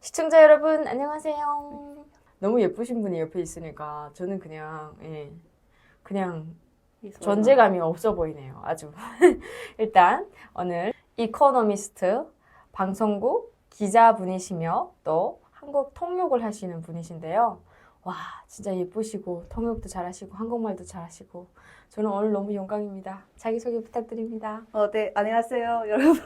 시청자 여러분 안녕하세요. 너무 예쁘신 분이 옆에 있으니까 저는 그냥 예, 그냥 존재감이 없어 보이네요. 아주 일단 오늘 이코노미스트 방송국 기자분이시며 또 한국 통역을 하시는 분이신데요. 와 진짜 예쁘시고 통역도 잘하시고 한국말도 잘하시고 저는 오늘 너무 영광입니다. 자기소개 부탁드립니다. 어, 네, 안녕하세요, 여러분.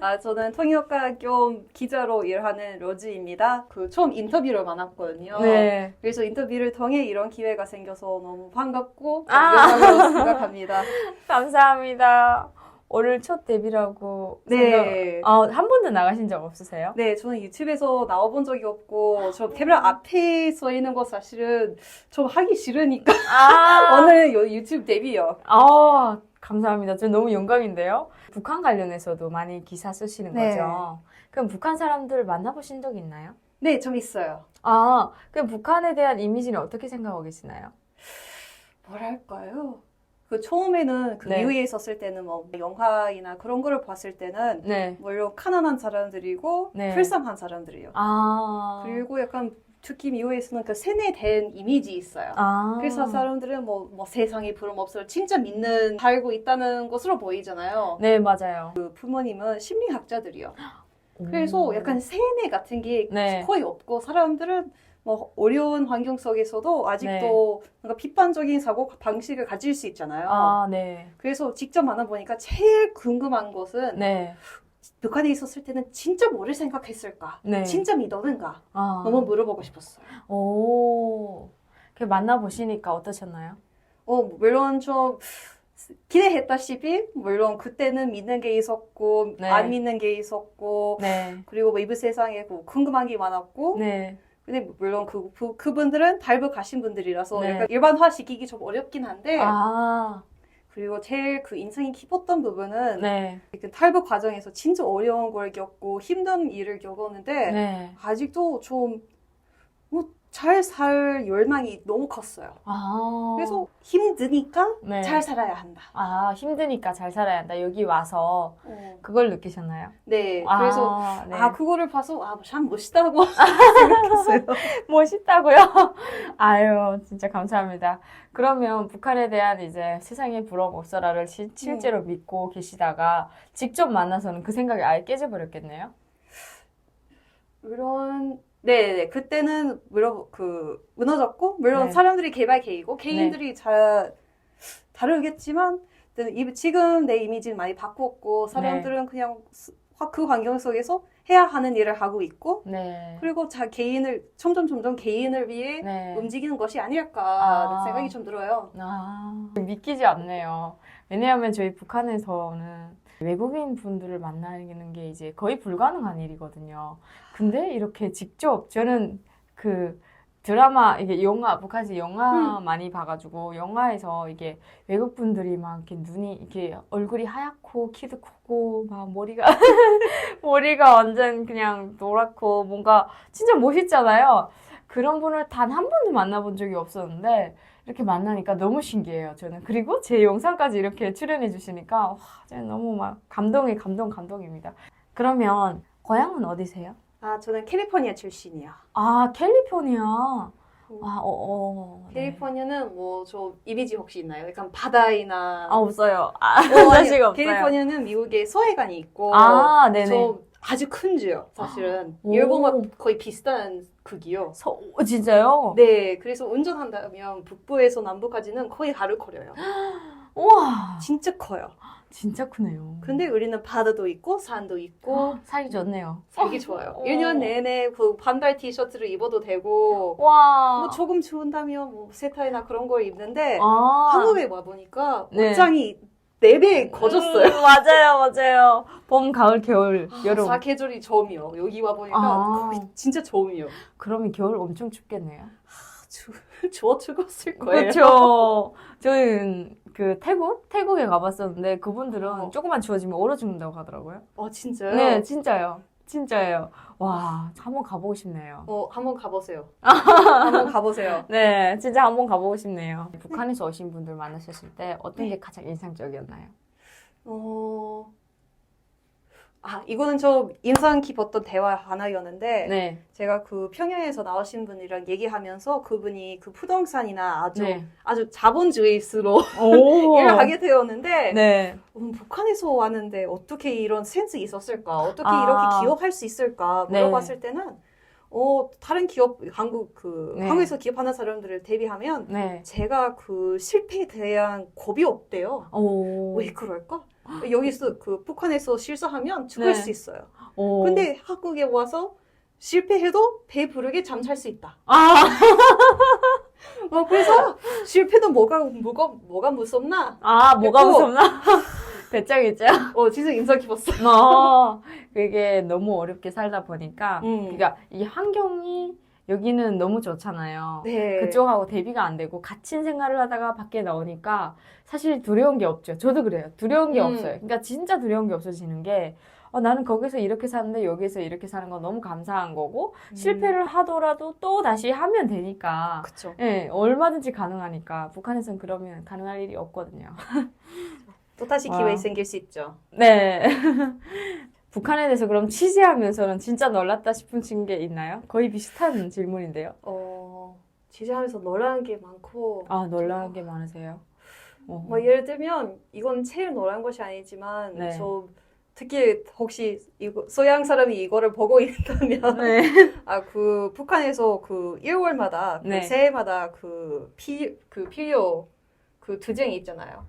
아, 저는 통역가 겸 기자로 일하는 로즈입니다. 그 처음 인터뷰를 만났거든요. 네. 그래서 인터뷰를 통해 이런 기회가 생겨서 너무 반갑고 아. 영광으로 생각합니다. 감사합니다. 오늘 첫 데뷔라고 네. 아, 한 번도 나가신 적 없으세요? 네, 저는 유튜브에서 나와본 적이 없고 저 카메라 앞에 서 있는 거 사실은 좀 하기 싫으니까 아, 오늘 요 유튜브 데뷔요. 아, 감사합니다. 저 너무 영광인데요. 북한 관련해서도 많이 기사 쓰시는 네. 거죠. 그럼 북한 사람들 만나보신 적 있나요? 네, 좀 있어요. 아, 그럼 북한에 대한 이미지는 어떻게 생각하고 계시나요? 뭐랄까요? 그 처음에는 그 네. 미국에 있었을 때는 뭐 영화이나 그런 거를 봤을 때는 네. 물론 가난한 사람들이고 네. 불쌍한 사람들이에요. 아, 그리고 약간 특히 미국에서는 그 세뇌된 이미지 있어요. 아, 그래서 사람들은 뭐, 뭐 세상에 부름 없어요. 진짜 믿는 살고 있다는 것으로 보이잖아요. 네, 맞아요. 그 부모님은 심리학자들이요. 그래서 오. 약간 세뇌 같은 게 네. 거의 없고 사람들은 뭐 어려운 환경 속에서도 아직도 뭔가 비판적인 사고 방식을 가질 수 있잖아요. 아, 네. 그래서 직접 만나보니까 제일 궁금한 것은 네. 북한에 있었을 때는 진짜 뭐를 생각했을까? 네. 진짜 믿었는가? 아. 너무 물어보고 싶었어요. 오. 그 만나보시니까 어떠셨나요? 어, 물론 좀 기대했다시피 물론 그때는 믿는 게 있었고 네. 안 믿는 게 있었고 네. 그리고 외부 세상에 뭐 궁금한 게 많았고 네. 근데 물론 그, 그 그분들은 달부 가신 분들이라서 네. 약간 일반화 시키기 좀 어렵긴 한데 아, 그리고 제일 그 인상이 깊었던 부분은 네. 그 탈북 과정에서 진짜 어려운 걸 겪고 힘든 일을 겪었는데 네. 아직도 좀뭐 잘 살 열망이 너무 컸어요. 아. 그래서 힘드니까 네. 잘 살아야 한다. 아, 힘드니까 잘 살아야 한다. 여기 와서 어. 그걸 느끼셨나요? 네, 아, 그래서 네. 아 그거를 봐서 아참 멋있다고 생각했어요. 멋있다고요? 아유, 진짜 감사합니다. 그러면 북한에 대한 이제 세상에 부러움 없어라를 시- 실제로 믿고 계시다가 직접 만나서는 그 생각이 아예 깨져버렸겠네요? 물론 네, 네. 그때는 물론 그 무너졌고 물론 네. 사람들이 개발계이고 개인들이 잘 다르겠지만 이- 지금 내 이미지는 많이 바꿨고 사람들은 그냥 스- 화- 그 환경 속에서 해야 하는 일을 하고 있고 네. 그리고 자 개인을 점점 점점 개인을 위해 네. 움직이는 것이 아닐까라는 아. 생각이 좀 들어요. 아, 믿기지 않네요. 왜냐하면 저희 북한에서는 외국인 분들을 만나는 게 이제 거의 불가능한 일이거든요. 근데 이렇게 직접 저는 그 드라마 이게 영화 북한에서 영화 많이 봐가지고 영화에서 이게 외국 분들이 막 이렇게 눈이 이렇게 얼굴이 하얗고 키도 크고 막 머리가 머리가 완전 그냥 노랗고 뭔가 진짜 멋있잖아요. 그런 분을 단 한 번도 만나본 적이 없었는데 이렇게 만나니까 너무 신기해요, 저는. 그리고 제 영상까지 이렇게 출연해 주시니까 와, 저는 너무 막 감동이 감동 감동입니다. 그러면 고향은 어디세요? 아 저는 캘리포니아 출신이야. 아, 캘리포니아. 아, 어, 어. 네. 캘리포니아는 뭐 저 이미지 혹시 있나요? 약간 바다이나 아, 없어요. 아, 어, 아니요. 자식 없어요. 캘리포니아는 미국의 서해관이 있고 아, 네네. 저 아주 큰 주요 사실은 오. 일본과 거의 비슷한 크기요. 서, 어, 진짜요? 네, 그래서 운전한다면 북부에서 남부까지는 거의 하루 거려요. 우와, 진짜 커요. 진짜 크네요. 근데 우리는 바다도 있고 산도 있고 살기 좋네요. 살기 좋아요. 어. 1년 내내 그 반달 티셔츠를 입어도 되고 와. 뭐 조금 추운다면 뭐 세타이나 그런 걸 입는데 아. 한국에 와 보니까 네. 옷장이 네배 거졌어요. 음, 맞아요, 맞아요. 봄, 가을, 겨울, 여름. 사계절이 저음이요. 여기 와 보니까 아. 거의 진짜 저음이요. 그러면 겨울 엄청 춥겠네요. 추, 추워 죽었을 거예요. 그렇죠. 저는 그 태국 태국에 가봤었는데 그분들은 어. 조금만 추워지면 얼어 죽는다고 하더라고요. 어 진짜요? 네, 진짜요. 진짜예요. 와, 한번 가보고 싶네요. 어 한번 가보세요. 한번 가보세요. 네, 진짜 한번 가보고 싶네요. 북한에서 오신 분들 만나셨을 때 어떤 게 가장 인상적이었나요? 어 아 이거는 좀 인상 깊었던 대화 하나였는데 네. 제가 그 평양에서 나오신 분이랑 얘기하면서 그분이 그 부동산이나 아주 네. 아주 자본주의스로 오. 일을 하게 되었는데 네. 음, 북한에서 왔는데 어떻게 이런 센스 있었을까? 어떻게 아. 이렇게 기업할 수 있을까? 네. 물어봤을 때는 어 다른 기업 한국 그 네. 한국에서 기업하는 사람들을 대비하면 네. 제가 그 실패에 대한 겁이 없대요. 오. 왜 그럴까? 여기서 그 북한에서 실수하면 죽을 네. 수 있어요. 오. 근데 한국에 와서 실패해도 배 부르게 잠잘 수 있다. 아. 어, 그래서 실패도 뭐가 뭐가 뭐가 무섭나? 아, 뭐가 그리고- 무섭나? 배짱이죠? 어 진짜 인상 깊었어. 어, 그게 너무 어렵게 살다 보니까, 음. 그러니까 이 환경이 여기는 너무 좋잖아요. 네. 그쪽하고 대비가 안 되고 갇힌 생활을 하다가 밖에 나오니까 사실 두려운 게 없죠. 저도 그래요. 두려운 게 음. 없어요. 그러니까 진짜 두려운 게 없어지는 게 어, 나는 거기서 이렇게 사는데 여기서 이렇게 사는 건 너무 감사한 거고 음. 실패를 하더라도 또 다시 하면 되니까 그쵸. 예, 얼마든지 가능하니까 북한에서는 그러면 가능할 일이 없거든요. 또 다시 와. 기회 생길 수 있죠. 네. 북한에 대해서 그럼 취재하면서는 진짜 놀랐다 싶은 게 있나요? 거의 비슷한 질문인데요. 어, 취재하면서 놀라는 게 많고, 아, 놀라운 게 많으세요? 어. 뭐 예를 들면 이건 제일 놀란 것이 아니지만, 네. 저 특히 혹시 이거 서양 사람이 이거를 보고 있다면, 네. 아그 북한에서 그 1월마다 네. 그 새해마다 그 피 그 필요 그 투쟁이 있잖아요.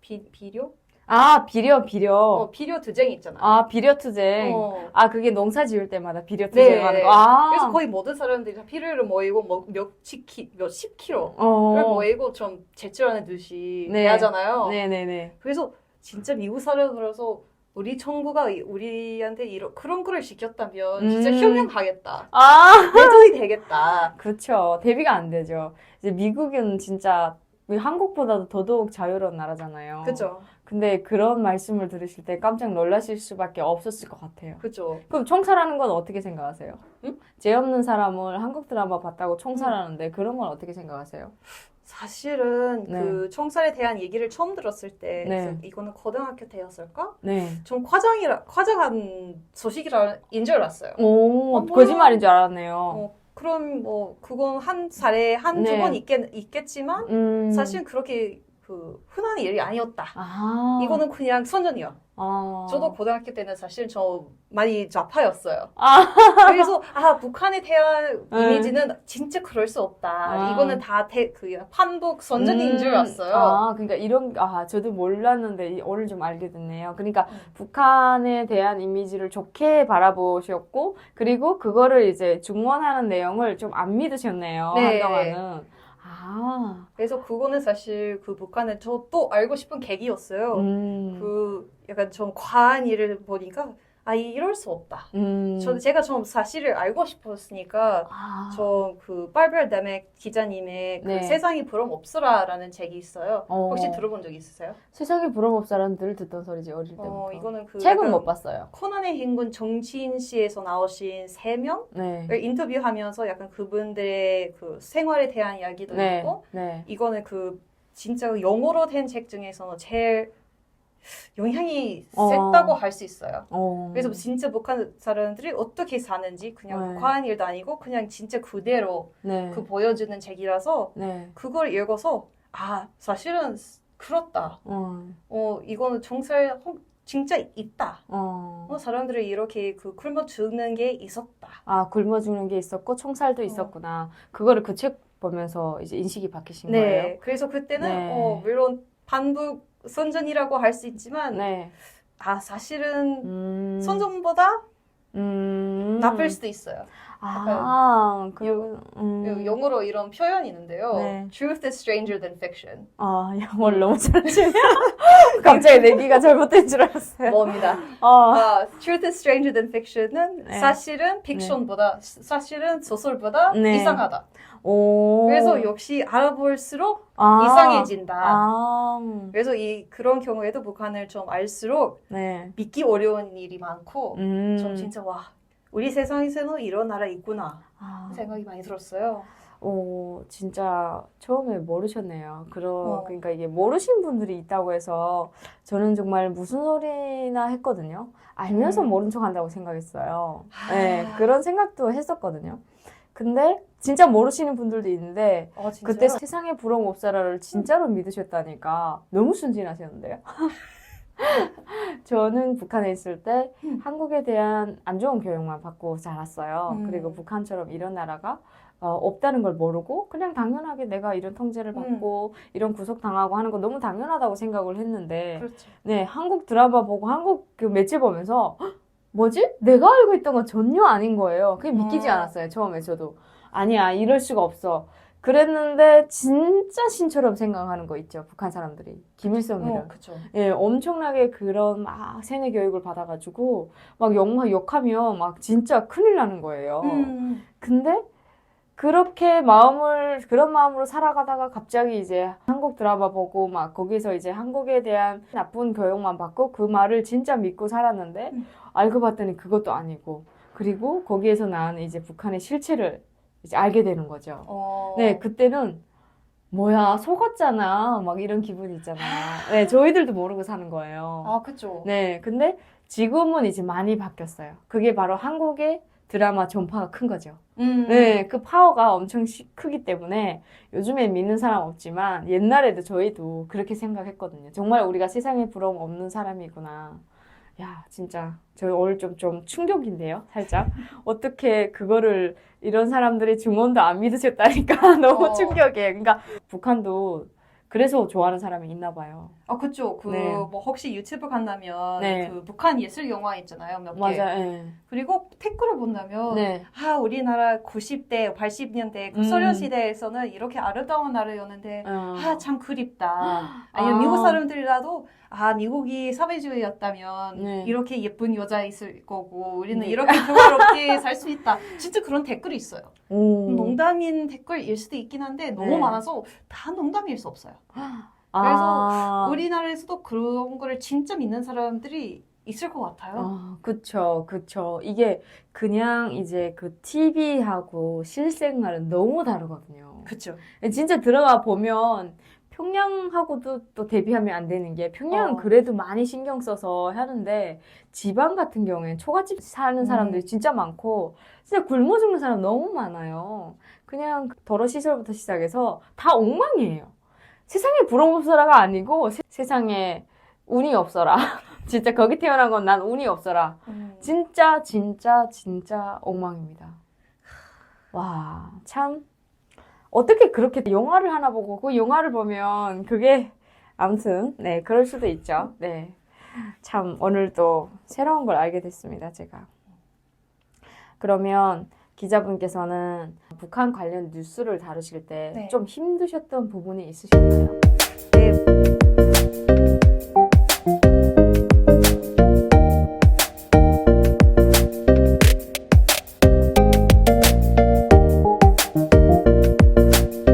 비 비료? 아, 비료, 비료. 어, 필요 투쟁이 있잖아 요. 아, 비료 투쟁. 어. 아, 그게 농사 지을 때마다 비료 네. 투쟁 하는 거. 아. 그래서 거의 모든 사람들이 다 필요를 모이고 뭐 몇십 키 몇십 킬로를 어. 모이고 좀 제출하는 듯이 네. 하잖아요. 네네네. 그래서 진짜 미국 사람으로서 우리 정부가 이- 우리한테 이런 그런 거를 시켰다면 진짜 음. 혁명하겠다. 아, 내전이 되겠다. 그렇죠. 대비가 안 되죠. 이제 미국은 진짜 한국보다도 더더욱 자유로운 나라잖아요. 그죠? 근데 그런 말씀을 들으실 때 깜짝 놀라실 수밖에 없었을 것 같아요. 그죠? 그럼 총살하는 건 어떻게 생각하세요? 응? 죄 없는 사람을 한국 드라마 봤다고 총살하는데 그런 건 어떻게 생각하세요? 사실은 네. 그 총살에 대한 얘기를 처음 들었을 때 네. 이거는 고등학교 때였을까? 네. 좀 과장이라 과장한 소식이라는 줄 알았어요. 오, 어, 뭐야? 거짓말인 줄 알았네요. 어, 그럼 뭐 그건 한 살에 한두 네. 번 있겠, 있겠지만 음. 사실 그렇게 그 흔한 일이 아니었다. 아. 이거는 그냥 선전이야. 아. 저도 고등학교 때는 사실 저 많이 좌파였어요. 아. 그래서 아 북한에 대한 네. 이미지는 진짜 그럴 수 없다. 아. 이거는 다그 판독 선전인 음. 줄 알았어요. 아, 그러니까 이런 아, 저도 몰랐는데 이- 오늘 좀 알게 됐네요. 그러니까 음. 북한에 대한 이미지를 좋게 바라보셨고 그리고 그거를 이제 중원하는 내용을 좀 안 믿으셨네요. 네. 한동안은. 아. 그래서 그거는 사실 그 북한은 저또 알고 싶은 계기였어요. 음. 그 약간 좀 과한 일을 보니까 아 이- 이럴 수 없다. 음. 저 제가 좀 사실을 알고 싶었으니까 아. 저그 빨별 담의 기자님의 그 네. 세상이 부럼 없으라라는 책이 있어요. 어. 혹시 들어본 적 있으세요? 세상에 부러움 늘 듣던 소리지 어릴 때부터. 어 이거는 그 책은 못 봤어요. 코난의 행군 정치인 씨에서 나오신 세 명을 네. 인터뷰하면서 약간 그분들의 그 생활에 대한 이야기도 네. 있고 네. 이거는 그 진짜 영어로 된 책 중에서는 제일 영향이 어. 셌다고 할 수 있어요. 어. 그래서 진짜 북한 사람들이 어떻게 사는지 그냥 네. 과한 일도 아니고 그냥 진짜 그대로 네. 그 보여주는 책이라서 네. 그걸 읽어서 아 사실은 그렇다. 어. 어 이거는 정말 혹- 진짜 있다. 어. 어, 사람들이 이렇게 그 굶어 죽는 게 있었다. 아, 굶어 죽는 게 있었고 총살도 있었구나. 그거를 그 책 보면서 이제 인식이 바뀌신 거예요? 네. 그래서 그때는 네. 어, 물론 반북 선전이라고 할 수 있지만 네. 아 사실은 음. 선전보다 음. 나쁠 수도 있어요. 아, 그, 음. 영어로 이런 표현이 있는데요. 네. Truth is stranger than fiction. 아, 영어를 너무 잘하시네요. 갑자기 내기가 잘못된 줄 알았어요. 뭡니다. 아, 아, Truth is stranger than fiction은 네. 사실은 픽션보다 사실은 소설보다 네. 이상하다. 오. 그래서 역시 알아볼수록 아. 이상해진다. 아, 그래서 이 그런 경우에도 북한을 좀 알수록 네. 믿기 어려운 일이 많고 음. 좀 진짜 와 우리 세상에서는 이런 나라 있구나 아, 생각이 많이 들었어요. 어, 진짜 처음에 모르셨네요. 그러, 어. 그러니까 이게 모르신 분들이 있다고 해서 저는 정말 무슨 소리나 했거든요. 알면서 음. 모른 척 한다고 생각했어요. 아. 네, 그런 생각도 했었거든요. 근데 진짜 모르시는 분들도 있는데 어, 진짜요? 그때 세상에 부러움 없어라를 진짜로 믿으셨다니까 너무 순진하셨는데요. 저는 북한에 있을 때 음. 한국에 대한 안 좋은 교육만 받고 자랐어요. 음. 그리고 북한처럼 이런 나라가 어, 없다는 걸 모르고 그냥 당연하게 내가 이런 통제를 받고 이런 구속 당하고 하는 거 너무 당연하다고 생각을 했는데 그렇죠. 네 한국 드라마 보고 한국 그 매체 보면서 "헉, 뭐지? 내가 알고 있던 건 전혀 아닌 거예요. 그게 믿기지 어. 않았어요. 처음에 저도 아니야 이럴 수가 없어. 그랬는데 진짜 신처럼 생각하는 거 있죠. 북한 사람들이 김일성이를. 어, 그렇죠. 예, 엄청나게 그런 막 세뇌 교육을 받아가지고 막 영화 욕하면 막 진짜 큰일 나는 거예요. 음. 근데 그렇게 마음을 그런 마음으로 살아가다가 갑자기 이제 한국 드라마 보고 막 거기서 이제 한국에 대한 나쁜 교육만 받고 그 말을 진짜 믿고 살았는데 음. 알고 봤더니 그것도 아니고 그리고 거기에서 나는 이제 북한의 실체를 이제 알게 되는 거죠. 어. 네, 그때는 뭐야 속았잖아 막 이런 기분이 있잖아요. 네, 저희들도 모르고 사는 거예요. 아, 그렇죠. 네, 근데 지금은 이제 많이 바뀌었어요. 그게 바로 한국의 드라마 전파가 큰 거죠. 음. 네, 그 파워가 엄청 시- 크기 때문에 요즘에 믿는 사람 없지만 옛날에도 저희도 그렇게 생각했거든요. 정말 우리가 세상에 부러움 없는 사람이구나. 야, 진짜 저 오늘 좀, 좀 충격인데요, 살짝. 어떻게 그거를 이런 사람들이 중원도 안 믿으셨다니까 너무 어. 충격이에요. 그러니까 북한도 그래서 좋아하는 사람이 있나 봐요. 아, 그쵸. 그, 네. 뭐, 혹시 유튜브 간다면, 네. 그, 북한 예술 영화 있잖아요. 몇 개. 맞아, 예. 그리고 댓글을 본다면, 네. 아, 우리나라 90대, 80년대, 그 음. 소련 시대에서는 이렇게 아름다운 나라였는데, 어. 아, 참 그립다. 아니면 아. 미국 사람들이라도, 아, 미국이 사회주의였다면, 네. 이렇게 예쁜 여자 있을 거고, 우리는 네. 이렇게 평화롭게 살 수 있다. 진짜 그런 댓글이 있어요. 오. 농담인 댓글일 수도 있긴 한데, 너무 네. 많아서 다 농담일 수 없어요. 아. 우리나라에서도 그런 거를 진짜 믿는 사람들이 있을 것 같아요. 아, 그쵸, 그쵸. 이게 그냥 이제 그 TV하고 실생활은 너무 다르거든요. 그쵸. 진짜 들어가 보면 평양하고도 또 대비하면 안 되는 게 평양은 어. 그래도 많이 신경 써서 하는데 지방 같은 경우엔 초가집 사는 사람들이 음. 진짜 많고 진짜 굶어 죽는 사람 너무 많아요. 그냥 더러 시설부터 시작해서 다 엉망이에요. 세상에 부러움 없어라가 아니고 세, 세상에 운이 없어라. 진짜 거기 태어난 건 난 운이 없어라. 음. 진짜 진짜 진짜 엉망입니다. 와, 참 어떻게 그렇게 영화를 하나 보고 그 영화를 보면 그게 아무튼 네, 그럴 수도 있죠. 네. 참 오늘 또 새로운 걸 알게 됐습니다, 제가. 그러면 기자분께서는 북한 관련 뉴스를 다루실 때 네. 좀 힘드셨던 부분이 있으셨나요?